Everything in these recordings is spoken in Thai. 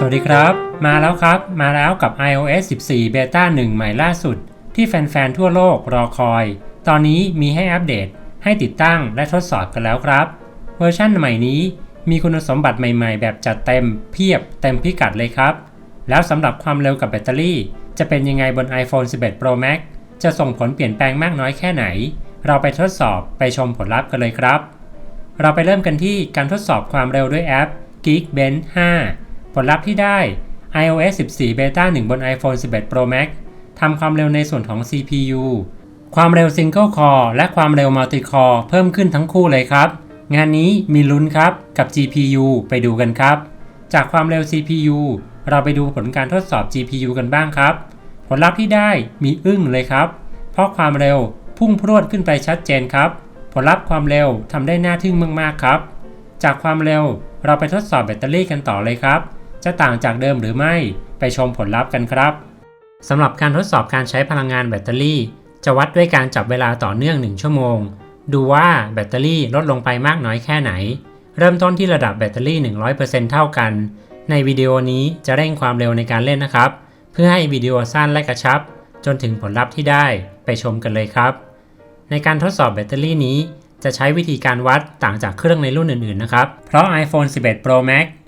สวัสดีครับ มาแล้วครับ มาแล้วกับ iOS 14 Beta 1 ใหม่ล่าสุด ที่แฟน ๆ ทั่วโลกรอคอย ตอนนี้มีให้อัปเดต ให้ติดตั้งและทดสอบกันแล้วครับ เวอร์ชันใหม่นี้มีคุณสมบัติใหม่ ๆ แบบจัดเต็มเพียบเต็มพิกัดเลยครับ แล้วสำหรับความเร็วกับแบตเตอรี่ จะเป็นยังไงบน iPhone 11 Pro Max จะส่งผลเปลี่ยนแปลงมากน้อยแค่ไหน เราไปทดสอบไปชมผลลัพธ์กันเลยครับ เราไปเริ่มกันที่การทดสอบความเร็วด้วยแอป Geekbench 5 ลลัพธ์ที่ได้ iOS 14 Beta 1 บน iPhone 11 Pro Max ทำความเร็วในส่วนของ CPU ความเร็ว Single Core และความเร็ว Multi Core เพิ่มขึ้นทั้งคู่เลยครับ งานนี้มีลุ้นครับกับ GPU ไปดูกันครับ จากความเร็ว CPU เราไปดูผลการทดสอบ GPU กันบ้างครับ ผลลัพธ์ที่ได้มีอึ้งเลยครับ เพราะความเร็วพุ่งพรวดขึ้นไปชัดเจนครับ ผลลัพธ์ความเร็วทำได้น่าทึ่งมากๆครับ จากความเร็วเราไปทดสอบแบตเตอรี่กันต่อเลยครับ จะต่างจากเดิมหรือไม่ ไปชมผลลัพธ์กันครับสำหรับการทดสอบการใช้พลังงานแบตเตอรี่ จะวัดด้วยการจับเวลาต่อเนื่อง 1 ชั่วโมง ดูว่าแบตเตอรี่ลดลงไปมากน้อยแค่ไหน เริ่มต้นที่ระดับแบตเตอรี่ 100%เท่ากัน ในวิดีโอนี้จะเร่งความเร็วในการเล่นนะครับ เพื่อให้วิดีโอสั้นและกระชับ จนถึงผลลัพธ์ที่ได้ไปชมกันเลยครับ ในการทดสอบแบตเตอรี่นี้ จะใช้วิธีการวัดต่างจากเครื่องในรุ่นอื่นๆนะครับ เพราะ iPhone 11 Pro Max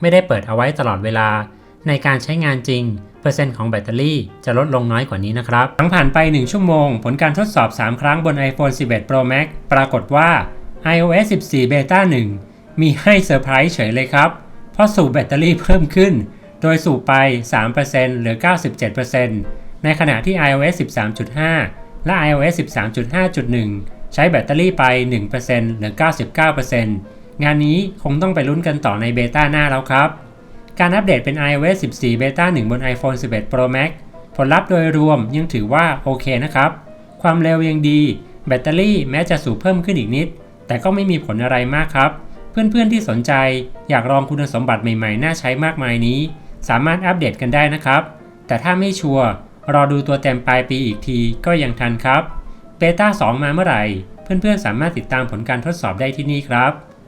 ไม่ได้เปิดเอาไว้ตลอดเวลา ในการใช้งานจริง เปอร์เซ็นต์ของแบตเตอรี่จะลดลงน้อยกว่านี้นะครับ หลังผ่านไป 1 ชั่วโมง ผลการทดสอบ 3 ครั้งบน iPhone 11 Pro Max ปรากฏว่า iOS 14 Beta 1 มีให้เซอร์ไพรส์เฉยเลยครับ เพราะสูบแบตเตอรี่เพิ่มขึ้น โดยสูบไป3%เหลือ 97%ในขณะที่ iOS 13.5 และ iOS 13.5.1 ใช้แบตเตอรี่ไป1%เหลือ 99% งานนี้คงต้องไปลุ้นกันต่อในเบต้าหน้าแล้วครับ การอัปเดตเป็น iOS 14 Beta 1 บน iPhone 11 Pro Max ผลลัพธ์โดยรวมยังถือว่าโอเคนะครับ ความเร็วยังดี แบตเตอรี่แม้จะสูบเพิ่มขึ้นอีกนิด แต่ก็ไม่มีผลอะไรมากครับ เพื่อนๆที่สนใจอยากลองคุณสมบัติใหม่ๆ น่าใช้มากมายนี้ สามารถอัปเดตกันได้นะครับ แต่ถ้าไม่ชัวร์รอดูตัวเต็มปลายปีอีกทีก็ยังทันครับเบต้า2มาเมื่อไหร่ เพื่อนๆสามารถติดตามผลการทดสอบได้ที่นี่ครับ